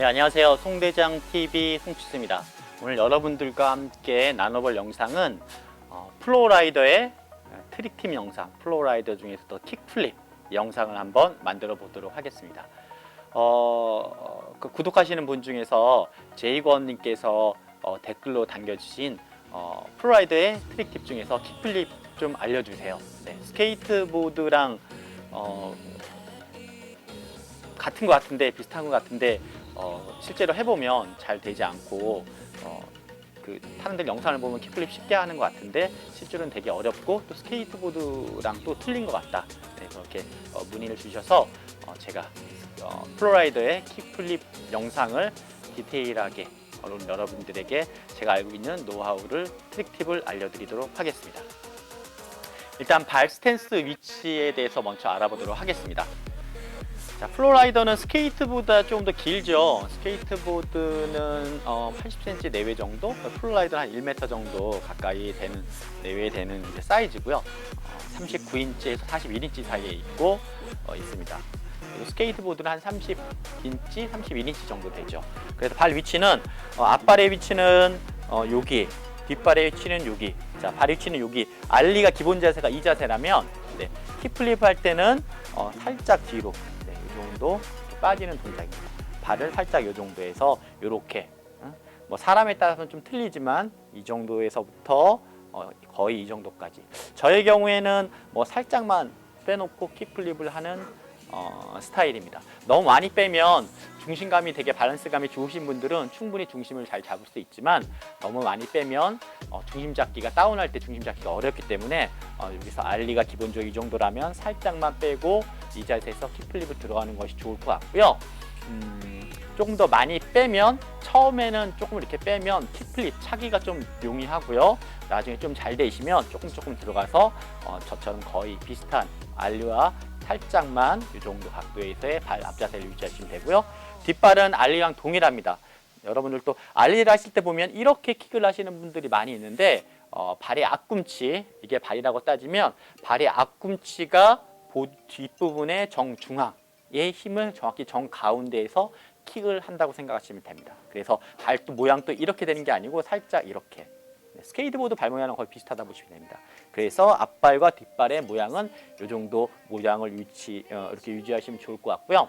네, 안녕하세요. 송대장 TV 송치스입니다. 오늘 여러분들과 함께 나눠볼 영상은 어, 플로우라이더의 트릭팀 영상, 플로우라이더 중에서도 킥플립 영상을 한번 만들어 보도록 하겠습니다. 어, 그 구독하시는 분 중에서 제이권님께서 어, 댓글로 남겨주신 어, 플로우라이더의 트릭팁 중에서 킥플립 좀 알려주세요. 네, 스케이트보드랑 어, 같은 것 같은데 비슷한 것 같은데 어, 실제로 해보면 잘 되지 않고 어, 그 사람들 영상을 보면 킥플립 쉽게 하는 것 같은데 실제로는 되게 어렵고 또 스케이트보드랑 또 틀린 것 같다. 네, 그렇게 어, 문의를 주셔서 어, 제가 어, 플로라이더의 킥플립 영상을 디테일하게 여러분들에게 제가 알고 있는 노하우를 트릭 팁을 알려드리도록 하겠습니다. 일단 발 스탠스 위치에 대해서 먼저 알아보도록 하겠습니다. 자, 플로라이더는 스케이트보다 조금 더 길죠. 스케이트보드는 어, 80cm 내외 정도, 플로라이더는 한 1m 정도 가까이 되는 내외 되는 이제 사이즈고요. 어, 39인치에서 41인치 사이에 있고 어, 있습니다. 스케이트보드는 한 30인치, 31인치 정도 되죠. 그래서 발 위치는 어, 앞발의 위치는 어, 여기, 뒷발의 위치는 여기. 자, 발 위치는 여기. 알리가 기본 자세가 이 자세라면 네, 힙플립 할 때는 어, 살짝 뒤로 정도 빠지는 동작입니다. 발을 살짝 이 정도에서 이렇게 뭐 사람에 따라서는 좀 틀리지만 이 정도에서부터 어, 거의 이 정도까지. 저의 경우에는 뭐 살짝만 빼놓고 킥플립을 하는 어, 스타일입니다. 너무 많이 빼면 중심감이 되게 밸런스감이 좋으신 분들은 충분히 중심을 잘 잡을 수 있지만 너무 많이 빼면 어, 중심 잡기가 다운할 때 중심 잡기가 어렵기 때문에 어, 여기서 알리가 기본적으로 이 정도라면 살짝만 빼고 이 자세에서 킥플립을 들어가는 것이 좋을 것 같고요. 음, 조금 더 많이 빼면 처음에는 조금 이렇게 빼면 킥플립 차기가 좀 용이하고요. 나중에 좀 잘 되시면 조금 조금 들어가서 어, 저처럼 거의 비슷한 알리와 살짝만 이 정도 각도에서의 발 앞자세를 유지하시면 되고요. 뒷발은 알리랑 동일합니다. 여러분들도 알리를 하실 때 보면 이렇게 킥을 하시는 분들이 많이 있는데 어, 발의 앞꿈치 이게 발이라고 따지면 발의 앞꿈치가 보, 뒷부분의 정중앙의 힘을 정확히 정가운데에서 킥을 한다고 생각하시면 됩니다. 그래서 발도 모양도 이렇게 되는 게 아니고 살짝 이렇게 네, 스케이트보드 발 모양은 거의 비슷하다 보시면 됩니다. 그래서 앞발과 뒷발의 모양은 이 정도 모양을 유지 어, 이렇게 유지하시면 좋을 것 같고요.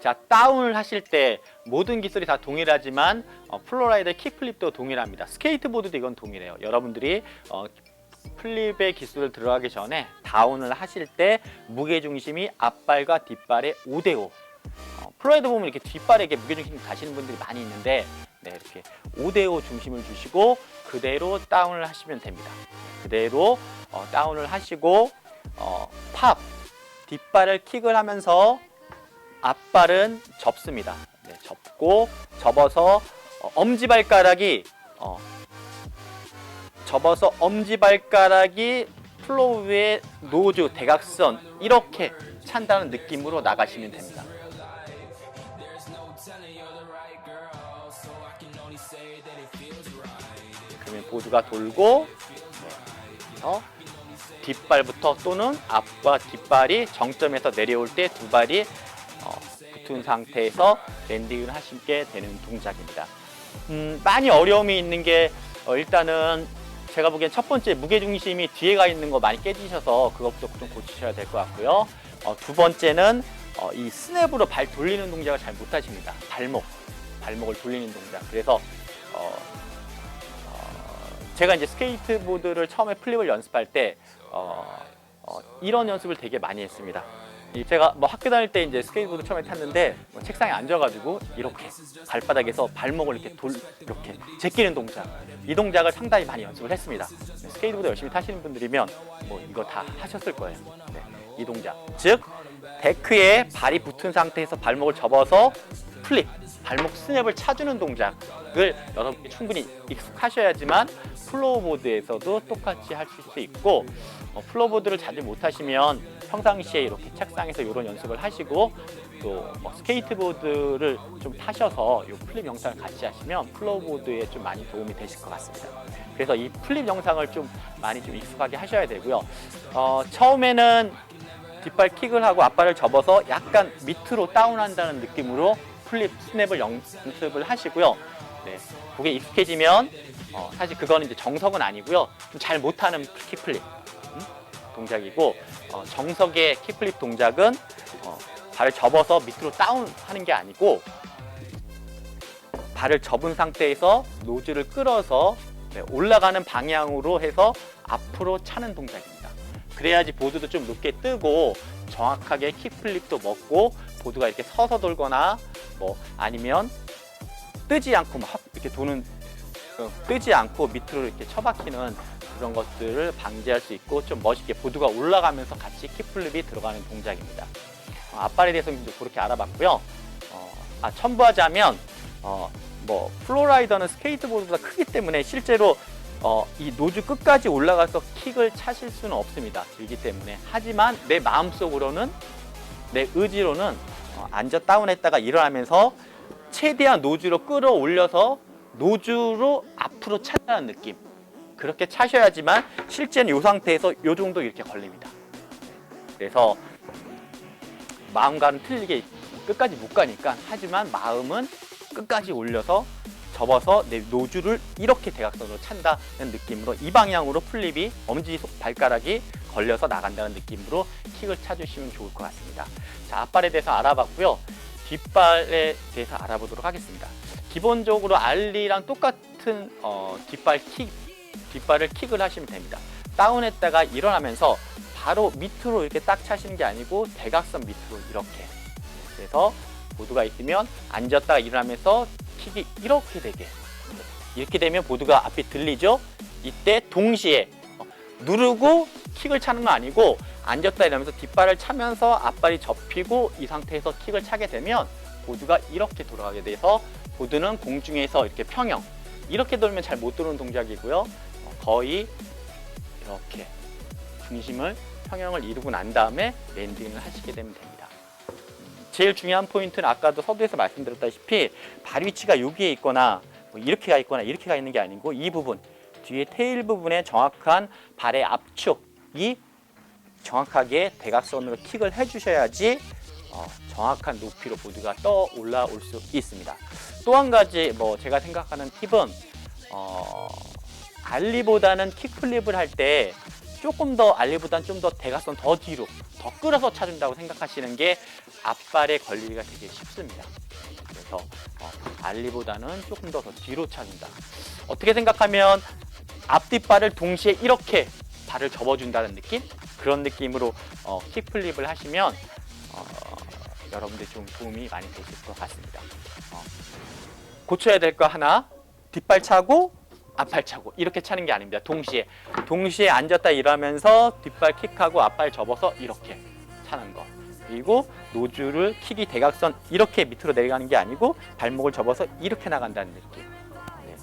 자 다운을 하실 때 모든 기술이 다 동일하지만 어, 플로라이더 킥플립도 동일합니다. 스케이트보드도 이건 동일해요. 여러분들이 어, 플립의 기술을 들어가기 전에 다운을 하실 때 무게 중심이 앞발과 뒷발의 5대5 어, 플로라이더 보면 이렇게 뒷발에 게 무게 중심이 가시는 분들이 많이 있는데 네, 이렇게 5대5 중심을 주시고 그대로 다운을 하시면 됩니다. 그대로 어, 다운을 하시고 어, 팝 뒷발을 킥을 하면서 앞발은 접습니다. 네, 접고 접어서 어, 엄지발가락이 어, 접어서 엄지발가락이 플로우 위에 노즈 대각선 이렇게 찬다는 느낌으로 나가시면 됩니다. 보드가 돌고 네, 그래서 뒷발부터 또는 앞과 뒷발이 정점에서 내려올 때 두 발이 어, 붙은 상태에서 랜딩을 하시게 되는 동작입니다. 음, 많이 어려움이 있는 게 어, 일단은 제가 보기엔 첫 번째 무게 중심이 뒤에 가 있는 거 많이 깨지셔서 그것부터 좀 고치셔야 될 것 같고요. 어, 두 번째는 어, 이 스냅으로 발 돌리는 동작을 잘 못하십니다. 발목, 발목을 돌리는 동작. 그래서 어, 어, 제가 이제 스케이트보드를 처음에 플립을 연습할 때 어, 어, 이런 연습을 되게 많이 했습니다. 이 제가 뭐 학교 다닐 때 이제 스케이트보드 처음에 탔는데 뭐 책상에 앉아가지고 이렇게 발바닥에서 발목을 이렇게 돌 이렇게 제끼는 동작 이 동작을 상당히 많이 연습을 했습니다. 네, 스케이트보드 열심히 타시는 분들이면 뭐 이거 다 하셨을 거예요. 네, 이 동작 즉 데크에 발이 붙은 상태에서 발목을 접어서 플립 발목 스냅을 차주는 동작을 여러분이 충분히 익숙하셔야지만 플로우보드에서도 똑같이 하실 수 있고 어, 플로우보드를 자주 못하시면 평상시에 이렇게 책상에서 이런 연습을 하시고 또 뭐 스케이트보드를 좀 타셔서 이 플립 영상을 같이 하시면 플로우보드에 좀 많이 도움이 되실 것 같습니다. 그래서 이 플립 영상을 좀 많이 좀 익숙하게 하셔야 되고요. 어, 처음에는 뒷발 킥을 하고 앞발을 접어서 약간 밑으로 다운한다는 느낌으로 킥 플립 스냅을 연습을 하시고요. 네, 그게 익숙해지면 어, 사실 그거는 이제 정석은 아니고요. 좀 잘 못하는 킥플립 음? 동작이고 어, 정석의 킥플립 동작은 어, 발을 접어서 밑으로 다운하는 게 아니고 발을 접은 상태에서 노즈를 끌어서 네, 올라가는 방향으로 해서 앞으로 차는 동작입니다. 그래야지 보드도 좀 높게 뜨고 정확하게 킥플립도 먹고 보드가 이렇게 서서 돌거나 뭐 아니면 뜨지 않고 막 이렇게 도는 어, 뜨지 않고 밑으로 이렇게 처박히는 그런 것들을 방지할 수 있고 좀 멋있게 보드가 올라가면서 같이 킥플립이 들어가는 동작입니다. 어, 앞발에 대해서는 이제 그렇게 알아봤고요. 어, 아, 첨부하자면 어, 뭐 플로라이더는 스케이트보드보다 크기 때문에 실제로 어, 이 노즈 끝까지 올라가서 킥을 차실 수는 없습니다. 길기 때문에. 하지만 내 마음속으로는 내 의지로는 어, 앉아 다운했다가 일어나면서 최대한 노즈로 끌어올려서 노즈로 앞으로 찬다는 느낌. 그렇게 차셔야지만 실제는 이 상태에서 이 정도 이렇게 걸립니다. 그래서 마음과는 틀리게 끝까지 못 가니까 하지만 마음은 끝까지 올려서 접어서 내 노즈를 이렇게 대각선으로 찬다는 느낌으로 이 방향으로 플립이 엄지 손- 발가락이 걸려서 나간다는 느낌으로 킥을 차주시면 좋을 것 같습니다. 자, 앞발에 대해서 알아봤고요. 뒷발에 대해서 알아보도록 하겠습니다. 기본적으로 알리랑 똑같은 어, 뒷발 킥, 뒷발을 킥을 하시면 됩니다. 다운했다가 일어나면서 바로 밑으로 이렇게 딱 차시는 게 아니고 대각선 밑으로 이렇게. 그래서 보드가 있으면 앉았다가 일어나면서 킥이 이렇게 되게. 이렇게 되면 보드가 앞이 들리죠? 이때 동시에 어, 누르고 킥을 차는 건 아니고 앉았다 일어나면서 뒷발을 차면서 앞발이 접히고 이 상태에서 킥을 차게 되면 보드가 이렇게 돌아가게 돼서 보드는 공중에서 이렇게 평형 이렇게 돌면 잘 못 도는 동작이고요. 어, 거의 이렇게 중심을 평형을 이루고 난 다음에 랜딩을 하시게 되면 됩니다. 음, 제일 중요한 포인트는 아까도 서두에서 말씀드렸다시피 발 위치가 여기에 있거나 뭐 이렇게 가 있거나 이렇게 가 있는 게 아니고 이 부분 뒤에 테일 부분에 정확한 발의 압축 이 정확하게 대각선으로 킥을 해주셔야지 어, 정확한 높이로 보드가 떠 올라올 수 있습니다. 또 한 가지 뭐 제가 생각하는 팁은 어, 알리보다는 킥플립을 할 때 조금 더 알리보다는 좀 더 대각선 더 뒤로 더 끌어서 차준다고 생각하시는 게 앞발에 걸리기가 되게 쉽습니다. 그래서 어, 알리보다는 조금 더 더 뒤로 차준다. 어떻게 생각하면 앞뒷발을 동시에 이렇게 발을 접어준다는 느낌? 그런 느낌으로 어, 킥플립을 하시면 어, 여러분들 좀 도움이 많이 되실 것 같습니다. 어, 고쳐야 될 거 하나, 뒷발 차고 앞발 차고 이렇게 차는 게 아닙니다. 동시에 동시에 앉았다 일어나면서 뒷발 킥하고 앞발 접어서 이렇게 차는 거. 그리고 노즈를 킥이 대각선 이렇게 밑으로 내려가는 게 아니고 발목을 접어서 이렇게 나간다는 느낌. 네.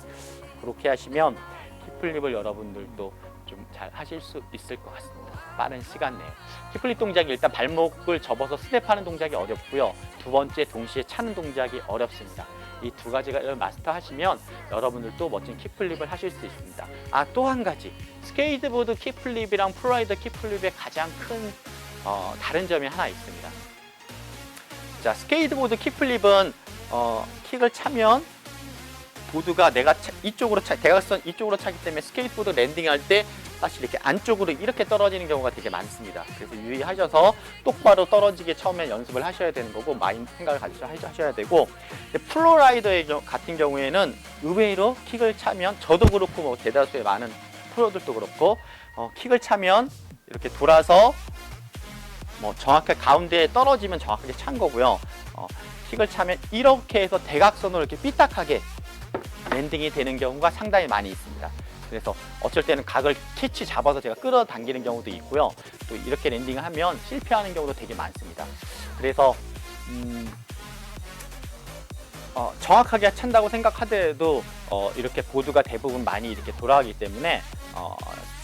그렇게 하시면 킥플립을 여러분들도 좀 잘 하실 수 있을 것 같습니다. 빠른 시간 내에. 킥플립 동작이 일단 발목을 접어서 스텝하는 동작이 어렵고요. 두 번째 동시에 차는 동작이 어렵습니다. 이 두 가지를 마스터하시면 여러분들도 멋진 킥플립을 하실 수 있습니다. 아 또 한 가지 스케이트보드 킥플립이랑 프로라이더 킥플립의 가장 큰 어, 다른 점이 하나 있습니다. 자 스케이트보드 킥플립은 어, 킥을 차면 보드가 내가 차- 이쪽으로 차, 대각선 이쪽으로 차기 때문에 스케이트보드 랜딩할 때 사실 이렇게 안쪽으로 이렇게 떨어지는 경우가 되게 많습니다. 그래서 유의하셔서 똑바로 떨어지게 처음에 연습을 하셔야 되는 거고 마인 생각을 가지셔 하셔야 되고 경- 같은 경우에는 의외로 킥을 차면 저도 그렇고 뭐 대다수의 많은 프로들도 그렇고 어, 킥을 차면 이렇게 돌아서 뭐 정확하게 가운데에 떨어지면 정확하게 찬 거고요. 어, 킥을 차면 이렇게 해서 대각선으로 이렇게 삐딱하게 랜딩이 되는 경우가 상당히 많이 있습니다. 그래서 어쩔 때는 각을 캐치 잡아서 제가 끌어당기는 경우도 있고요. 또 이렇게 랜딩을 하면 실패하는 경우도 되게 많습니다. 그래서 음, 어, 정확하게 찬다고 생각하더라도 어, 이렇게 보드가 대부분 많이 이렇게 돌아가기 때문에 어,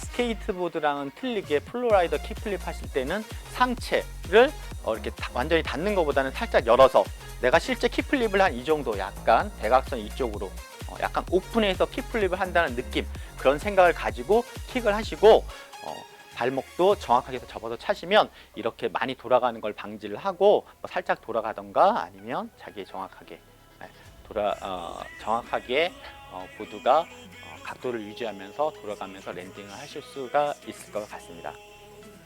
스케이트보드랑은 틀리게 플로라이더 킥플립 하실 때는 상체를 어, 이렇게 다- 완전히 닿는 것보다는 살짝 열어서 내가 실제 킥플립을 한 이 정도 약간 대각선 이쪽으로 어, 약간 오픈해서 킥플립을 한다는 느낌 그런 생각을 가지고 킥을 하시고 어, 발목도 정확하게 접어서 차시면 이렇게 많이 돌아가는 걸 방지를 하고 뭐 살짝 돌아가던가 아니면 자기 정확하게 네, 돌아 어, 정확하게 어, 보드가 어, 각도를 유지하면서 돌아가면서 랜딩을 하실 수가 있을 것 같습니다.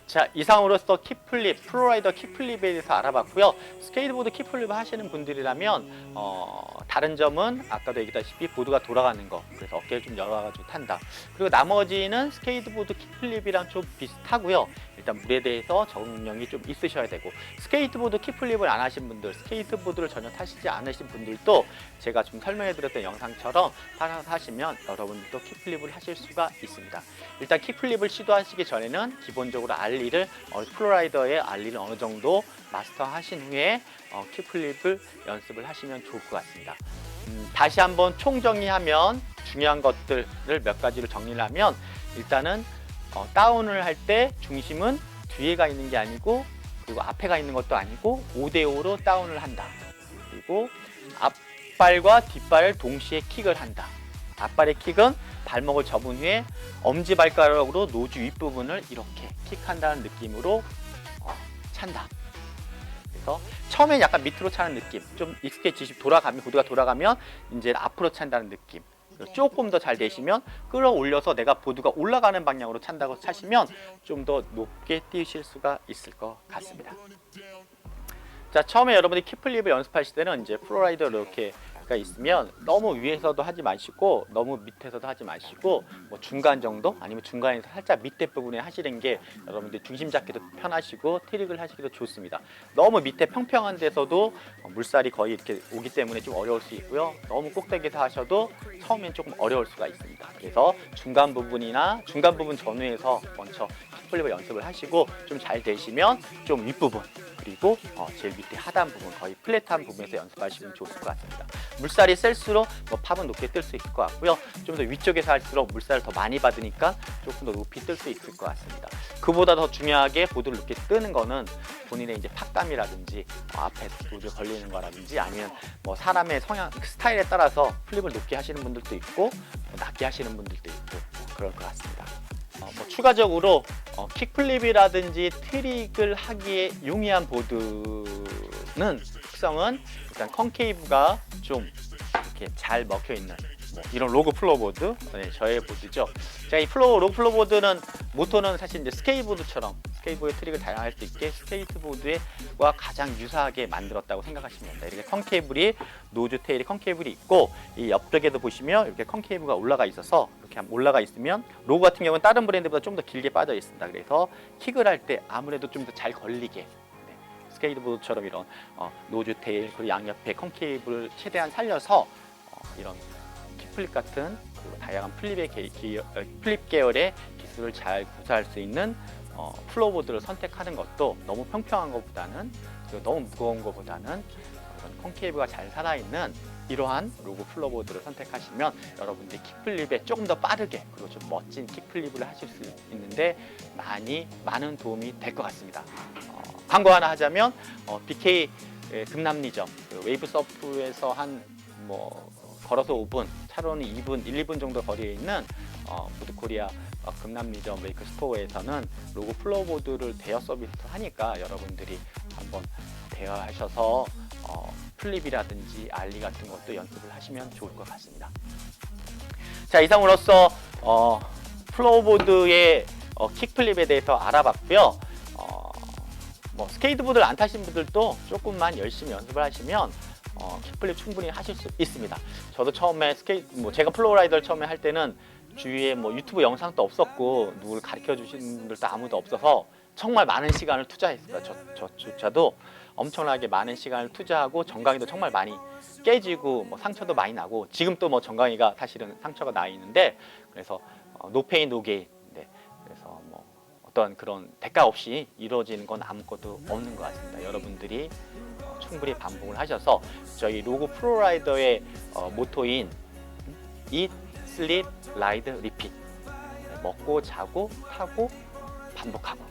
자 이상으로서 키플립, 플로라이더 키플립에 대해서 알아봤고요. 스케이트보드 키플립 하시는 분들이라면 어, 다른 점은 아까도 얘기했다시피 보드가 돌아가는 거 그래서 어깨를 좀 열어가지고 탄다. 그리고 나머지는 스케이트보드 키플립이랑 좀 비슷하고요. 일단 물에 대해서 적응력이 좀 있으셔야 되고 스케이트보드 키플립을 안 하신 분들, 스케이트보드를 전혀 타시지 않으신 분들도 제가 좀 설명해 드렸던 영상처럼 따라서 하시면 여러분들도 키플립을 하실 수가 있습니다. 일단 키플립을 시도하시기 전에는 기본적으로 알리를 어, 플로라이더의 알리를 어느 정도 마스터하신 후에 어, 키플립을 연습을 하시면 좋을 것 같습니다. 음, 다시 한번 총정리하면 중요한 것들을 몇 가지로 정리를 하면 일단은 어, 다운을 할 때 중심은 뒤에가 있는 게 아니고 그리고 앞에가 있는 것도 아니고 5대5로 다운을 한다. 그리고 앞발과 뒷발을 동시에 킥을 한다. 앞발의 킥은 발목을 접은 후에 엄지발가락으로 노즈 윗부분을 이렇게 킥한다는 느낌으로 어, 찬다. 그래서 처음엔 약간 밑으로 차는 느낌, 좀 익숙해지시 돌아가면 보드가 돌아가면 이제 앞으로 찬다는 느낌. 조금 더 잘 되시면 끌어올려서 내가 보드가 올라가는 방향으로 찬다고 차시면 좀 더 높게 뛰실 수가 있을 것 같습니다. 자 처음에 여러분들이 키플립을 연습하실 때는 이제 플로라이더 이렇게 가 있으면 너무 위에서도 하지 마시고 너무 밑에서도 하지 마시고 뭐 중간 정도 아니면 중간에서 살짝 밑에 부분에 하시는 게 여러분들 중심 잡기도 편하시고 트릭을 하시기도 좋습니다. 너무 밑에 평평한 데서도 어, 물살이 거의 이렇게 오기 때문에 좀 어려울 수 있고요. 너무 꼭대기에서 하셔도 처음엔 조금 어려울 수가 있습니다. 그래서 중간 부분이나 중간 부분 전후에서 먼저 키플립을 연습을 하시고 좀 잘 되시면 좀 윗부분 그리고 어, 제일 밑에 하단 부분 거의 플랫한 부분에서 연습하시면 좋을 것 같습니다. 물살이 셀수록 뭐 팝은 높게 뜰 수 있을 것 같고요. 좀 더 위쪽에서 할수록 물살을 더 많이 받으니까 조금 더 높이 뜰 수 있을 것 같습니다. 그보다 더 중요하게 보드를 높게 뜨는 거는 본인의 이제 팍감이라든지 어, 앞에 보드 걸리는 거라든지 아니면 뭐 사람의 성향 스타일에 따라서 플립을 높게 하시는 분들도 있고 뭐 낮게 하시는 분들도 있고 뭐 그럴 것 같습니다. 어, 뭐 추가적으로 어, 킥플립이라든지 트릭을 하기에 용이한 보드는 특성은 일단 컨케이브가 좀 이렇게 잘 먹혀 있는 뭐 이런 로그 플로보드 네, 저의 보드죠. 제가 이 플로 로그 플로보드는 모터는 사실 이제 스케이트보드처럼 스케이트보드 트릭을 다양할 수 있게 스케이트보드와 가장 유사하게 만들었다고 생각하시면 됩니다. 이렇게 컨케이블이 노즈 테일이 컨케이블이 있고 이 옆쪽에도 보시면 이렇게 컨케이브가 올라가 있어서 이렇게 올라가 있으면 로고 같은 경우는 다른 브랜드보다 좀 더 길게 빠져 있습니다. 그래서 킥을 할 때 아무래도 좀 더 잘 걸리게 네, 스케이트보드처럼 이런 어, 노즈 테일 그리고 양옆에 컨케이블을 최대한 살려서 어, 이런 킥플립 같은 그리고 다양한 플립의 계, 기, 어, 플립 계열의 기술을 잘 구사할 수 있는 어, 플로보드를 선택하는 것도 너무 평평한 것보다는 그리고 너무 무거운 것보다는 그런 컨케이브가 잘 살아있는 이러한 로고 플로보드를 선택하시면 여러분들 킥플립에 조금 더 빠르게 그리고 좀 멋진 킥플립을 하실 수 있는데 많이 많은 도움이 될 것 같습니다. 어, 광고 하나 하자면 어, BK 의 금남리점 그 웨이브 서프에서 한뭐 걸어서 5분, 차로는 2분, 1, 2분 정도 거리에 있는 어, 보드코리아 어, 금남리점 메이크 스토어에서는 로고 플로보드를 대여 서비스 하니까 여러분들이 한번 대여하셔서 어, 플립이라든지 알리 같은 것도 연습을 하시면 좋을 것 같습니다. 자 이상으로서 어, 플로보드의 어, 킥플립에 대해서 알아봤고요. 어, 뭐 스케이트보드를 안 타신 분들도 조금만 열심히 연습을 하시면 어, 킥플립 충분히 하실 수 있습니다. 저도 처음에 스케이트 뭐 제가 플로우라이더를 처음에 할 때는 주위에 뭐 유튜브 영상도 없었고 누굴 가르쳐 주시는 분들도 아무도 없어서 정말 많은 시간을 투자했어요. 저, 저조차도 엄청나게 많은 시간을 투자하고 정강이도 정말 많이 깨지고 뭐 상처도 많이 나고 지금 또 뭐 정강이가 사실은 상처가 나 있는데 그래서 어, 노페인 노게인 네. 그래서 뭐 어떤 그런 대가 없이 이루어지는 건 아무것도 없는 것 같습니다. 여러분들이 어, 충분히 반복을 하셔서 저희 로고 프로라이더의 어, 모토인 Eat, Sleep, Ride, Repeat 네, 먹고 자고 하고 반복하고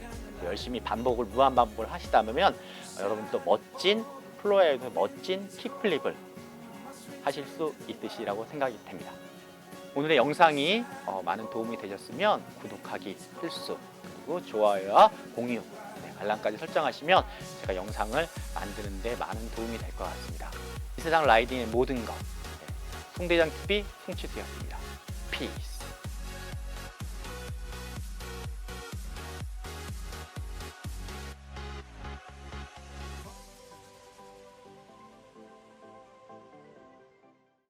열심히 반복을 무한 반복을 하시다 보면 어, 여러분도 멋진 플로어에서 멋진 킥플립을 하실 수 있으시라고 생각이 됩니다. 오늘의 영상이 어, 많은 도움이 되셨으면 구독하기 필수 그리고 좋아요와 공유, 네, 알람까지 설정하시면 제가 영상을 만드는데 많은 도움이 될 것 같습니다. 이 세상 라이딩의 모든 것 네, 송대장 TV 송치수였습니다. 피스.